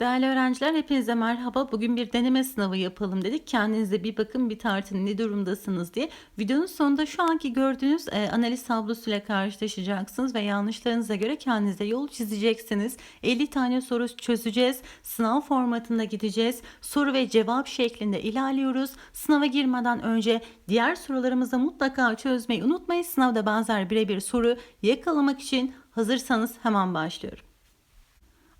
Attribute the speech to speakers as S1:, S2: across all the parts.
S1: Değerli öğrenciler hepinize merhaba. Bugün bir deneme sınavı yapalım dedik. Kendinize bir bakın bir tartın ne durumdasınız diye. Videonun sonunda şu anki gördüğünüz e, analiz tablosuyla karşılaşacaksınız ve yanlışlarınıza göre kendinize yol çizeceksiniz. 50 tane soru çözeceğiz. Sınav formatında gideceğiz. Soru ve cevap şeklinde ilerliyoruz. Sınava girmeden önce diğer sorularımızı mutlaka çözmeyi unutmayın. Sınavda benzer birebir soru yakalamak için hazırsanız hemen başlıyorum.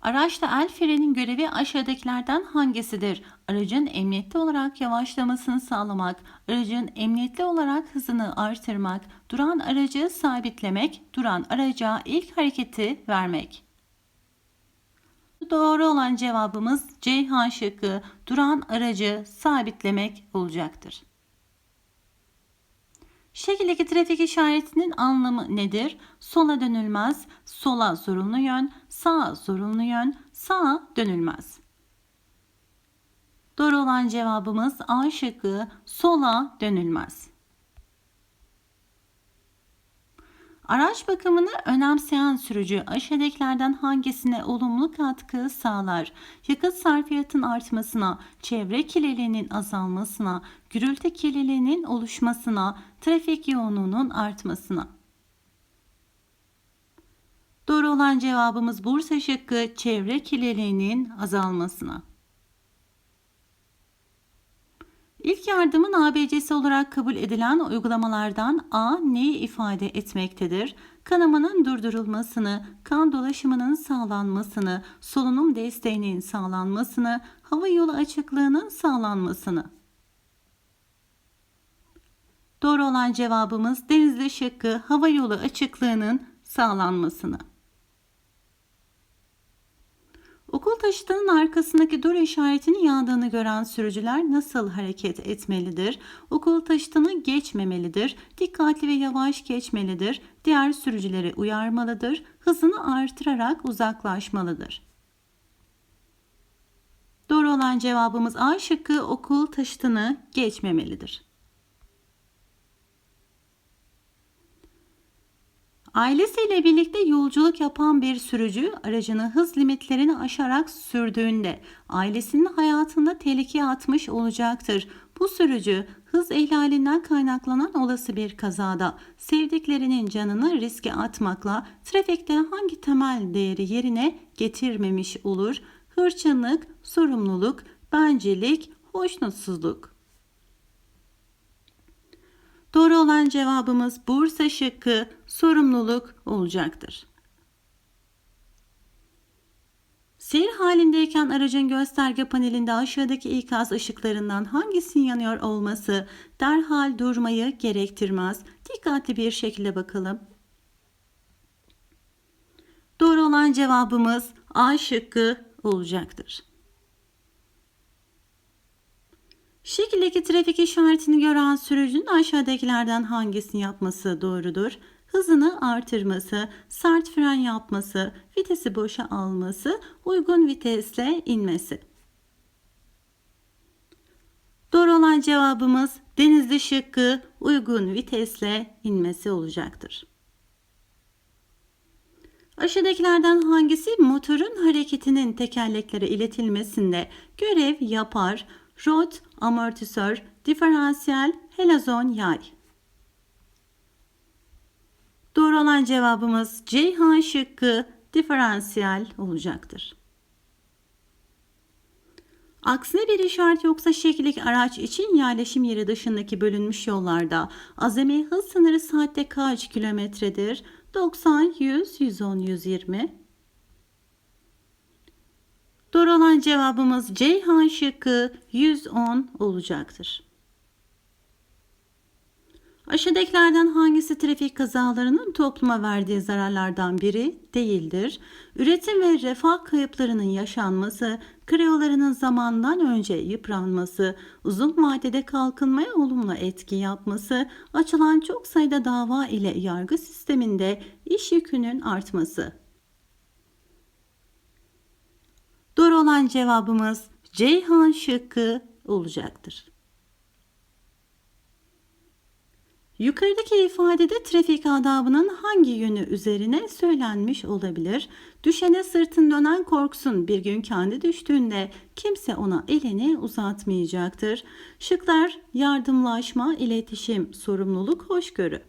S1: Araçta el frenin görevi aşağıdakilerden hangisidir? Aracın emniyetli olarak yavaşlamasını sağlamak, aracın emniyetli olarak hızını artırmak, duran aracı sabitlemek, duran araca ilk hareketi vermek. Doğru olan cevabımız Ceyhan şıkkı duran aracı sabitlemek olacaktır. Şekildeki trafik işaretinin anlamı nedir? Sola dönülmez, sola zorunlu yön, sağa zorunlu yön, sağa dönülmez. Doğru olan cevabımız A şıkkı sola dönülmez. Araç bakımını önemseyen sürücü aşağıdakilerden hangisine olumlu katkı sağlar? Yakıt sarfiyatın artmasına, çevre kirliliğinin azalmasına, gürültü kirliliğinin oluşmasına, trafik yoğunluğunun artmasına. Doğru olan cevabımız Bursa şıkkı çevre kirliliğinin azalmasına. İlk yardımın ABC'si olarak kabul edilen uygulamalardan A neyi ifade etmektedir? Kanamanın durdurulmasını, kan dolaşımının sağlanmasını, solunum desteğinin sağlanmasını, hava yolu açıklığının sağlanmasını. Doğru olan cevabımız Denizli şıkkı hava yolu açıklığının sağlanmasını. Okul taşıtının arkasındaki dur işaretini yandığını gören sürücüler nasıl hareket etmelidir? Okul taşıtını geçmemelidir, dikkatli ve yavaş geçmelidir, diğer sürücüleri uyarmalıdır, hızını artırarak uzaklaşmalıdır. Doğru olan cevabımız A şıkkı okul taşıtını geçmemelidir. Ailesiyle birlikte yolculuk yapan bir sürücü aracını hız limitlerini aşarak sürdüğünde ailesinin hayatında tehlikeye atmış olacaktır. Bu sürücü hız ihlalinden kaynaklanan olası bir kazada sevdiklerinin canını riske atmakla trafikte hangi temel değeri yerine getirmemiş olur? Hırçınlık, sorumluluk, bencillik, hoşnutsuzluk. Doğru olan cevabımız Bursa şıkkı sorumluluk olacaktır. Seyir halindeyken aracın gösterge panelinde aşağıdaki ikaz ışıklarından hangisinin yanıyor olması derhal durmayı gerektirmez. Dikkatli bir şekilde bakalım. Doğru olan cevabımız A şıkkı olacaktır. Şekildeki trafik işaretini gören sürücünün aşağıdakilerden hangisini yapması doğrudur? Hızını artırması, sert fren yapması, vitesi boşa alması, uygun vitesle inmesi. Doğru olan cevabımız denizli şıkkı uygun vitesle inmesi olacaktır. Aşağıdakilerden hangisi motorun hareketinin tekerleklere iletilmesinde görev yapar? Rot, amortisör, diferansiyel, helazon yay. Doğru olan cevabımız Ceyhan şıkkı diferansiyel olacaktır. Aksine bir işaret yoksa şekillik araç için yerleşim yeri dışındaki bölünmüş yollarda azami hız sınırı saatte kaç kilometredir? 90, 100, 110, 120. Doğru olan cevabımız Ceyhan şıkkı 110 olacaktır. Aşağıdakilerden hangisi trafik kazalarının topluma verdiği zararlardan biri değildir? Üretim ve refah kayıplarının yaşanması, kreolarının zamandan önce yıpranması, uzun vadede kalkınmaya olumlu etki yapması, açılan çok sayıda dava ile yargı sisteminde iş yükünün artması. Olan cevabımız Ceyhan şıkkı olacaktır. Yukarıdaki ifadede trafik adabının hangi yönü üzerine söylenmiş olabilir? Düşene sırtın dönen korksun bir gün kendi düştüğünde kimse ona elini uzatmayacaktır. Şıklar yardımlaşma, iletişim, sorumluluk, hoşgörü.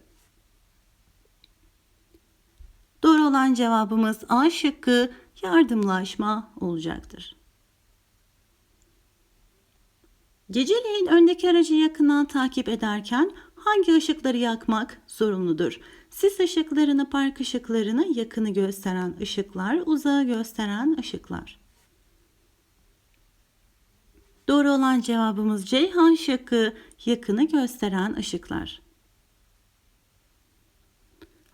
S1: Doğru olan cevabımız A şıkkı yardımlaşma olacaktır. Geceleyin öndeki aracı yakından takip ederken hangi ışıkları yakmak zorunludur? Sis ışıklarını, park ışıklarını, yakını gösteren ışıklar, uzağı gösteren ışıklar. Doğru olan cevabımız Ceyhan şıkkı, yakını gösteren ışıklar.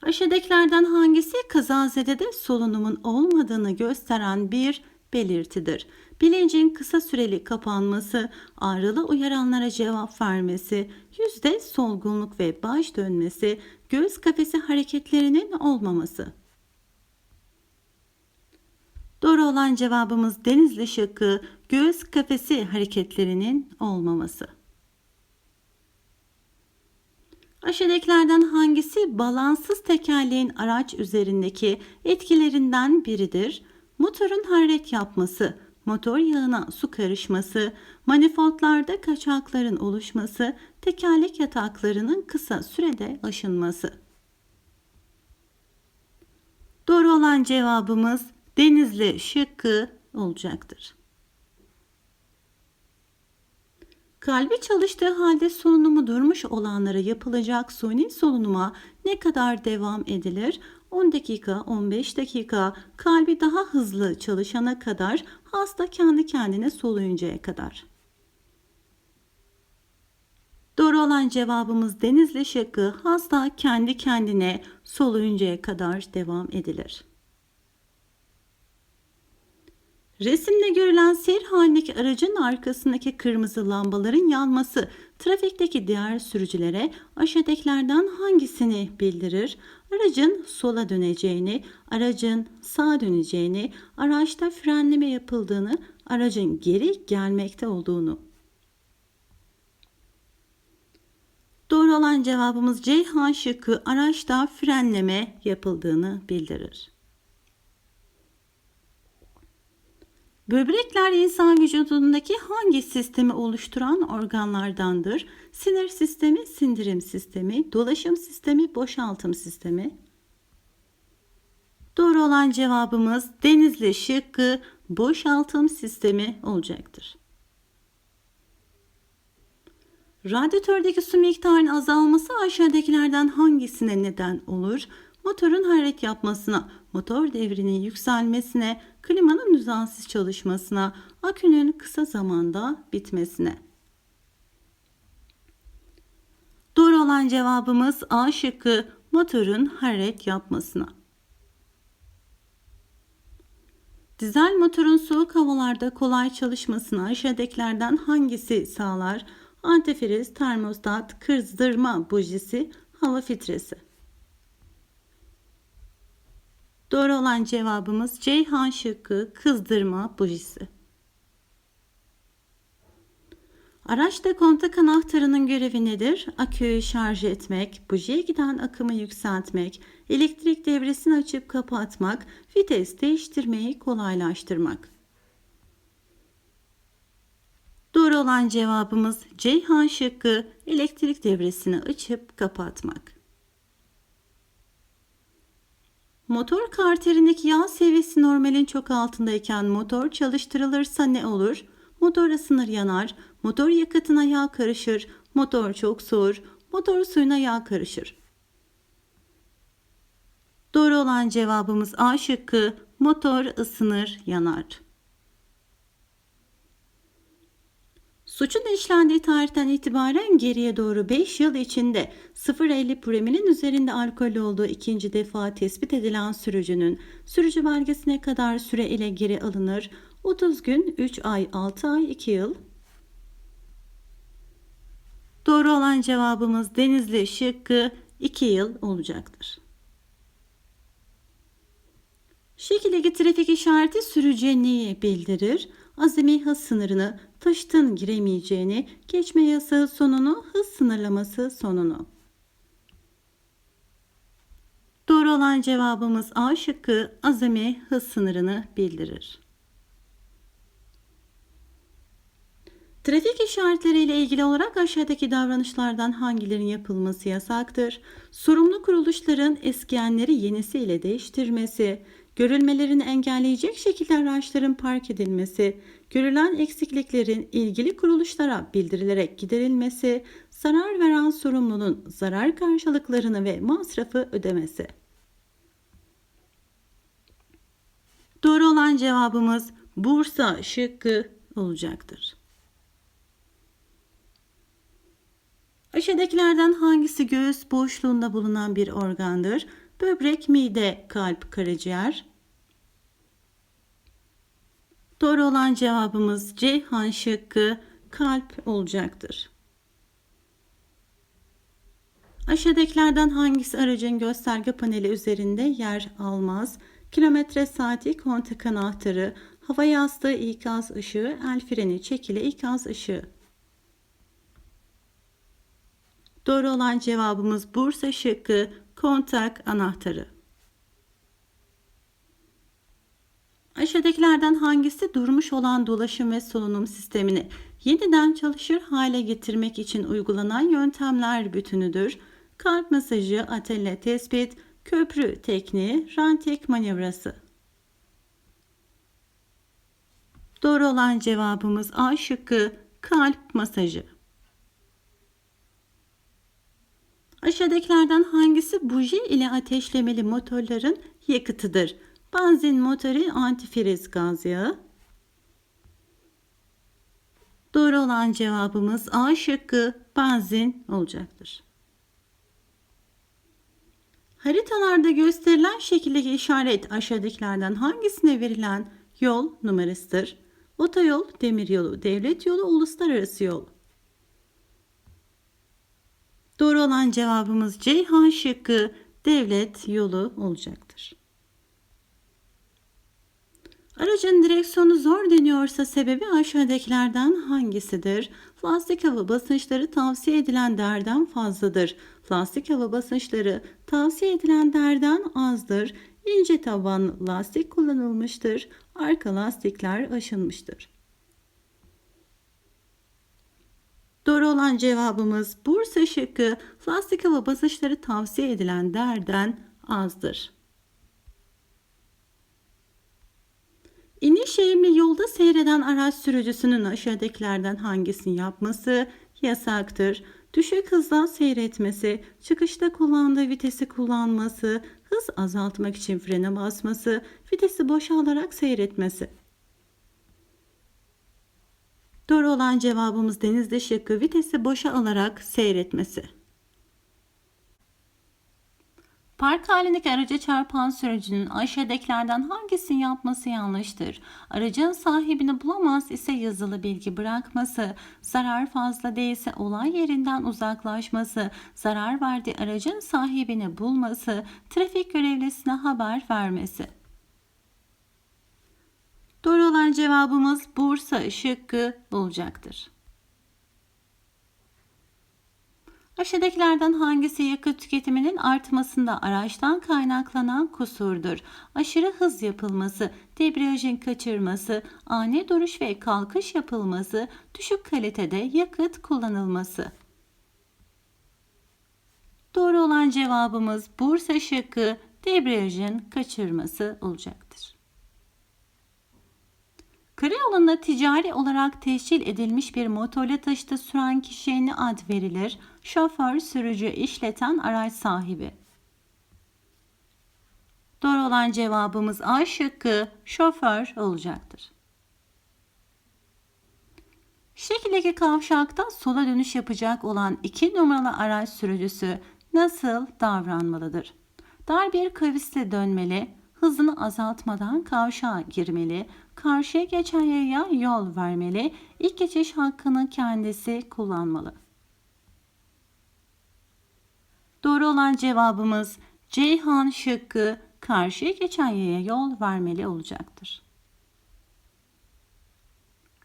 S1: Aşağıdakilerden hangisi kazazedede solunumun olmadığını gösteren bir belirtidir? Bilincin kısa süreli kapanması, ağrılı uyaranlara cevap vermesi, yüzde solgunluk ve baş dönmesi, göğüs kafesi hareketlerinin olmaması. Doğru olan cevabımız denizli şıkkı, göğüs kafesi hareketlerinin olmaması. Aşağıdakilerden hangisi balansız tekerleğin araç üzerindeki etkilerinden biridir? Motorun hareket yapması, motor yağına su karışması, manifoldlarda kaçakların oluşması, tekerlek yataklarının kısa sürede aşınması. Doğru olan cevabımız Denizli şıkkı olacaktır. Kalbi çalıştığı halde solunumu durmuş olanlara yapılacak suni solunuma ne kadar devam edilir? 10 dakika, 15 dakika, kalbi daha hızlı çalışana kadar, hasta kendi kendine soluyuncaya kadar. Doğru olan cevabımız Denizli şıkkı hasta kendi kendine soluyuncaya kadar devam edilir. Resimde görülen seyir halindeki aracın arkasındaki kırmızı lambaların yanması trafikteki diğer sürücülere aşağıdakilerden hangisini bildirir? Aracın sola döneceğini, aracın sağa döneceğini, araçta frenleme yapıldığını, aracın geri gelmekte olduğunu. Doğru olan cevabımız Ceyhan şıkkı araçta frenleme yapıldığını bildirir. Böbrekler insan vücudundaki hangi sistemi oluşturan organlardandır? Sinir sistemi, sindirim sistemi, dolaşım sistemi, boşaltım sistemi. Doğru olan cevabımız denizli şıkkı boşaltım sistemi olacaktır. Radyatördeki su miktarının azalması aşağıdakilerden hangisine neden olur? Motorun hareket yapmasına, motor devrinin yükselmesine, klimanın düzensiz çalışmasına, akünün kısa zamanda bitmesine. Doğru olan cevabımız A şıkkı motorun hareket yapmasına. Dizel motorun soğuk havalarda kolay çalışmasına aşağıdakilerden hangisi sağlar? Antifriz, termostat, kızdırma bujisi, hava filtresi. Doğru olan cevabımız Ceyhan şıkkı kızdırma bujisi. Araçta kontak anahtarının görevi nedir? Aküyü şarj etmek, bujiye giden akımı yükseltmek, elektrik devresini açıp kapatmak, vites değiştirmeyi kolaylaştırmak. Doğru olan cevabımız Ceyhan şıkkı elektrik devresini açıp kapatmak. Motor karterindeki yağ seviyesi normalin çok altındayken motor çalıştırılırsa ne olur? Motor ısınır yanar, motor yakıtına yağ karışır, motor çok soğur, motor suyuna yağ karışır. Doğru olan cevabımız A şıkkı motor ısınır yanar. Suçun işlendiği tarihten itibaren geriye doğru 5 yıl içinde 0.50 promilin üzerinde alkol olduğu ikinci defa tespit edilen sürücünün sürücü belgesine kadar süre ile geri alınır. 30 gün, 3 ay, 6 ay, 2 yıl. Doğru olan cevabımız Denizli şıkkı 2 yıl olacaktır. Şekildeki trafik işareti sürücüye neyi bildirir? azami hız sınırını, taşıtın giremeyeceğini, geçme yasağı sonunu, hız sınırlaması sonunu. Doğru olan cevabımız A şıkkı azami hız sınırını bildirir. Trafik işaretleriyle ilgili olarak aşağıdaki davranışlardan hangilerinin yapılması yasaktır? Sorumlu kuruluşların eskiyenleri yenisiyle değiştirmesi, görülmelerini engelleyecek şekilde araçların park edilmesi, görülen eksikliklerin ilgili kuruluşlara bildirilerek giderilmesi, zarar veren sorumlunun zarar karşılıklarını ve masrafı ödemesi. Doğru olan cevabımız Bursa şıkkı olacaktır. Aşağıdakilerden hangisi göğüs boşluğunda bulunan bir organdır? Böbrek, mide, kalp, karaciğer. Doğru olan cevabımız Ceyhan şıkkı kalp olacaktır. Aşağıdakilerden hangisi aracın gösterge paneli üzerinde yer almaz? Kilometre saati, kontak anahtarı, hava yastığı, ikaz ışığı, el freni, çekili ikaz ışığı. Doğru olan cevabımız Bursa şıkkı kontak anahtarı. Aşağıdakilerden hangisi durmuş olan dolaşım ve solunum sistemini yeniden çalışır hale getirmek için uygulanan yöntemler bütünüdür? Kalp masajı, atelle tespit, köprü tekniği, rantek manevrası. Doğru olan cevabımız A şıkkı kalp masajı. Aşağıdakilerden hangisi buji ile ateşlemeli motorların yakıtıdır? Benzin motoru antifriz gaz yağı. Doğru olan cevabımız A şıkkı benzin olacaktır. Haritalarda gösterilen şekildeki işaret aşağıdakilerden hangisine verilen yol numarasıdır? Otoyol, demiryolu, devlet yolu, uluslararası yol. Doğru olan cevabımız Ceyhan şıkkı devlet yolu olacaktır. Aracın direksiyonu zor deniyorsa sebebi aşağıdakilerden hangisidir? Lastik hava basınçları tavsiye edilen değerden fazladır. Lastik hava basınçları tavsiye edilen değerden azdır. İnce tabanlı lastik kullanılmıştır. Arka lastikler aşınmıştır. Doğru olan cevabımız Bursa şıkkı lastik hava basınçları tavsiye edilen değerden azdır. İniş eğimli yolda seyreden araç sürücüsünün aşağıdakilerden hangisini yapması yasaktır? Düşük hızla seyretmesi, çıkışta kullandığı vitesi kullanması, hız azaltmak için frene basması, vitesi boşalarak seyretmesi. Doğru olan cevabımız denizde şıkkı vitesi boşa alarak seyretmesi. Park halindeki araca çarpan sürücünün aşağıdakilerden hangisini yapması yanlıştır? Aracın sahibini bulamaz ise yazılı bilgi bırakması, zarar fazla değilse olay yerinden uzaklaşması, zarar verdiği aracın sahibini bulması, trafik görevlisine haber vermesi. Olan cevabımız Bursa şıkkı olacaktır. Aşağıdakilerden hangisi yakıt tüketiminin artmasında araçtan kaynaklanan kusurdur? Aşırı hız yapılması, debriyajın kaçırması, ani duruş ve kalkış yapılması, düşük kalitede yakıt kullanılması. Doğru olan cevabımız Bursa şıkkı debriyajın kaçırması olacaktır. Karayolunda ticari olarak teşkil edilmiş bir motorla taşıtı süren kişiye ne ad verilir? Şoför, sürücü, işleten araç sahibi. Doğru olan cevabımız A şıkkı şoför olacaktır. Şekildeki kavşakta sola dönüş yapacak olan iki numaralı araç sürücüsü nasıl davranmalıdır? Dar bir kavisle dönmeli, hızını azaltmadan kavşağa girmeli, karşıya geçen yaya yol vermeli, ilk geçiş hakkını kendisi kullanmalı. Doğru olan cevabımız Ceyhan şıkkı karşıya geçen yaya yol vermeli olacaktır.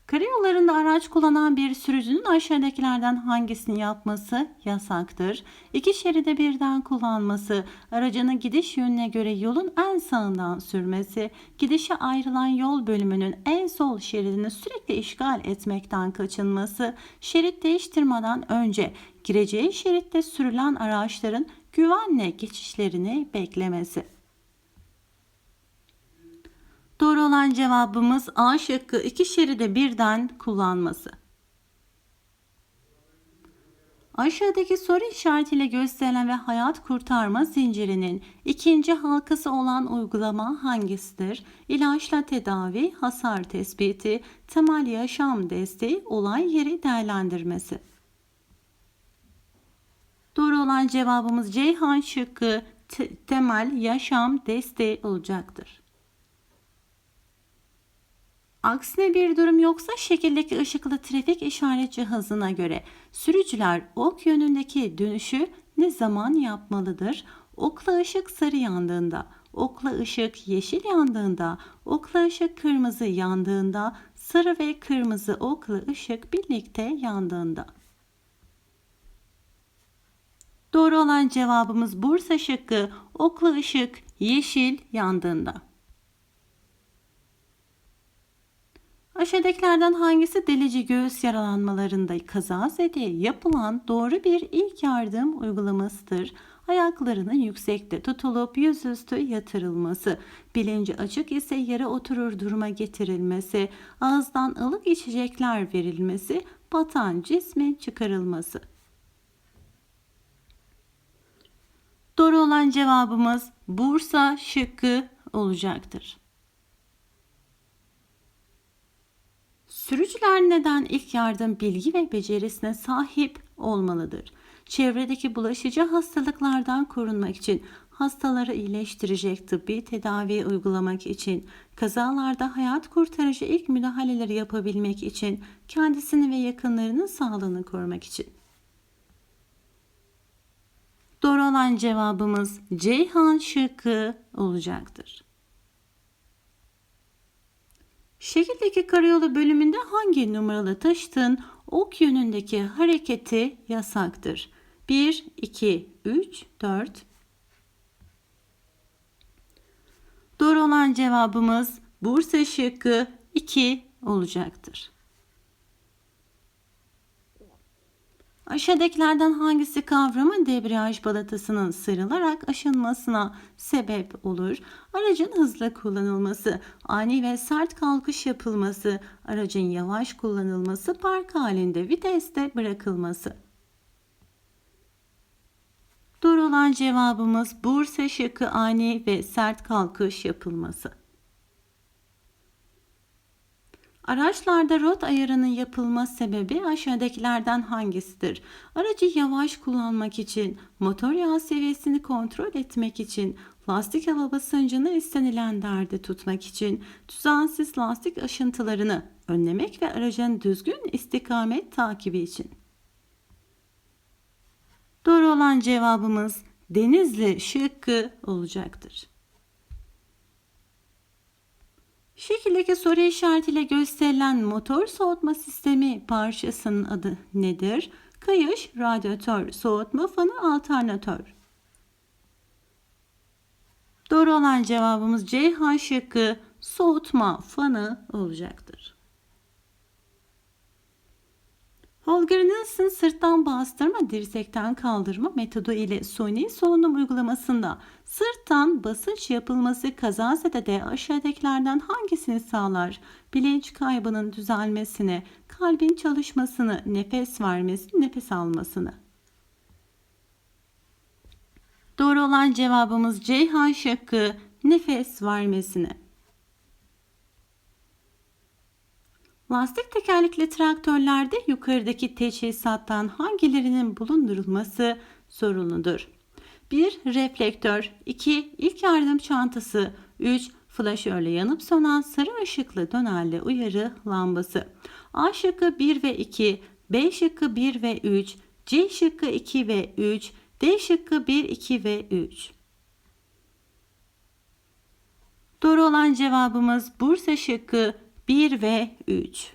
S1: Karayollarında araç kullanan bir sürücünün aşağıdakilerden hangisini yapması yasaktır? İki şeride birden kullanması, aracının gidiş yönüne göre yolun en sağından sürmesi, gidişe ayrılan yol bölümünün en sol şeridini sürekli işgal etmekten kaçınması, şerit değiştirmeden önce gireceği şeritte sürülen araçların güvenle geçişlerini beklemesi. Doğru olan cevabımız A şıkkı iki şeride birden kullanması. Aşağıdaki soru işaretiyle gösterilen ve hayat kurtarma zincirinin ikinci halkası olan uygulama hangisidir? İlaçla tedavi, hasar tespiti, temel yaşam desteği, olay yeri değerlendirmesi. Doğru olan cevabımız Ceyhan şıkkı te- temel yaşam desteği olacaktır. Aksine bir durum yoksa şekildeki ışıklı trafik işaret cihazına göre sürücüler ok yönündeki dönüşü ne zaman yapmalıdır? Okla ışık sarı yandığında, okla ışık yeşil yandığında, okla ışık kırmızı yandığında, sarı ve kırmızı okla ışık birlikte yandığında. Doğru olan cevabımız Bursa şıkkı okla ışık yeşil yandığında. Aşağıdakilerden hangisi delici göğüs yaralanmalarında kazazede yapılan doğru bir ilk yardım uygulamasıdır? Ayaklarının yüksekte tutulup yüzüstü yatırılması, bilinci açık ise yere oturur duruma getirilmesi, ağızdan ılık içecekler verilmesi, batan cismin çıkarılması. Doğru olan cevabımız Bursa şıkkı olacaktır. Sürücüler neden ilk yardım bilgi ve becerisine sahip olmalıdır? Çevredeki bulaşıcı hastalıklardan korunmak için, hastaları iyileştirecek tıbbi tedavi uygulamak için, kazalarda hayat kurtarıcı ilk müdahaleleri yapabilmek için, kendisini ve yakınlarının sağlığını korumak için. Doğru olan cevabımız Ceyhan şıkkı olacaktır. Şekildeki karayolu bölümünde hangi numaralı taşıtın ok yönündeki hareketi yasaktır? 1, 2, 3, 4. Doğru olan cevabımız Bursa şıkkı 2 olacaktır. Aşağıdakilerden hangisi kavramı debriyaj balatasının sıyrılarak aşınmasına sebep olur? Aracın hızlı kullanılması, ani ve sert kalkış yapılması, aracın yavaş kullanılması, park halinde viteste bırakılması. Doğru olan cevabımız Bursa şıkkı ani ve sert kalkış yapılması. Araçlarda rot ayarının yapılma sebebi aşağıdakilerden hangisidir? Aracı yavaş kullanmak için, motor yağ seviyesini kontrol etmek için, lastik hava basıncını istenilen derde tutmak için, düzensiz lastik aşıntılarını önlemek ve aracın düzgün istikamet takibi için. Doğru olan cevabımız Denizli şıkkı olacaktır. Şekildeki soru işaretiyle gösterilen motor soğutma sistemi parçasının adı nedir? Kayış, radyatör, soğutma fanı, alternatör. Doğru olan cevabımız C şıkkı soğutma fanı olacaktır. Holger Nielsen sırttan bastırma, dirsekten kaldırma metodu ile suni solunum uygulamasında sırttan basınç yapılması kazazede aşağıdakilerden hangisini sağlar? Bilinç kaybının düzelmesini, kalbin çalışmasını, nefes vermesini, nefes almasını. Doğru olan cevabımız Ceyhan şıkkı nefes vermesini. Lastik tekerlekli traktörlerde yukarıdaki teçhizattan hangilerinin bulundurulması sorumludur? 1. Reflektör 2. İlk yardım çantası 3. Flaşörle yanıp sönen sarı ışıklı dönerli uyarı lambası. A şıkkı 1 ve 2, B şıkkı 1 ve 3, C şıkkı 2 ve 3, D şıkkı 1, 2 ve 3. Doğru olan cevabımız Bursa şıkkı 1 ve 3.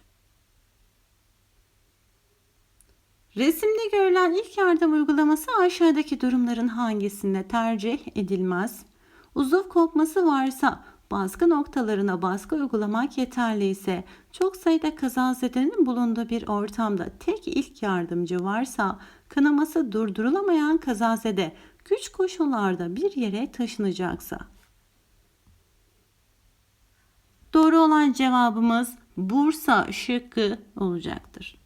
S1: Resimde görülen ilk yardım uygulaması aşağıdaki durumların hangisinde tercih edilmez? Uzuv kopması varsa baskı noktalarına baskı uygulamak yeterli ise çok sayıda kazazedenin bulunduğu bir ortamda tek ilk yardımcı varsa kanaması durdurulamayan kazazede güç koşullarda bir yere taşınacaksa Doğru olan cevabımız Bursa şıkkı olacaktır.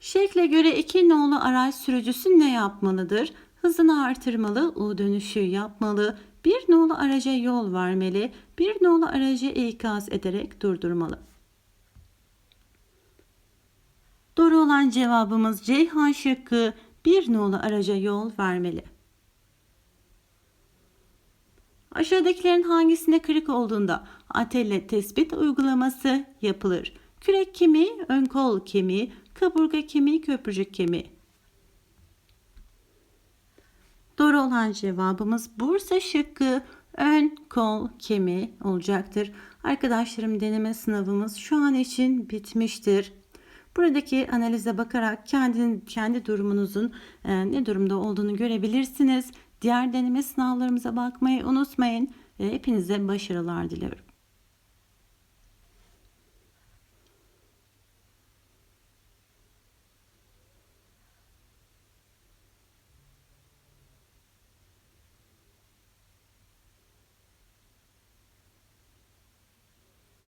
S1: Şekle göre iki nolu araç sürücüsü ne yapmalıdır? Hızını artırmalı, U dönüşü yapmalı, bir nolu araca yol vermeli, bir nolu aracı ikaz ederek durdurmalı. Doğru olan cevabımız Ceyhan şıkkı bir nolu araca yol vermeli. Aşağıdakilerin hangisinde kırık olduğunda atelle tespit uygulaması yapılır? Kürek kemiği, ön kol kemiği, kaburga kemiği, köprücük kemiği. Doğru olan cevabımız Bursa şıkkı ön kol kemiği olacaktır. Arkadaşlarım deneme sınavımız şu an için bitmiştir. Buradaki analize bakarak kendin, kendi durumunuzun e, ne durumda olduğunu görebilirsiniz. Diğer deneme sınavlarımıza bakmayı unutmayın. Hepinize başarılar diliyorum.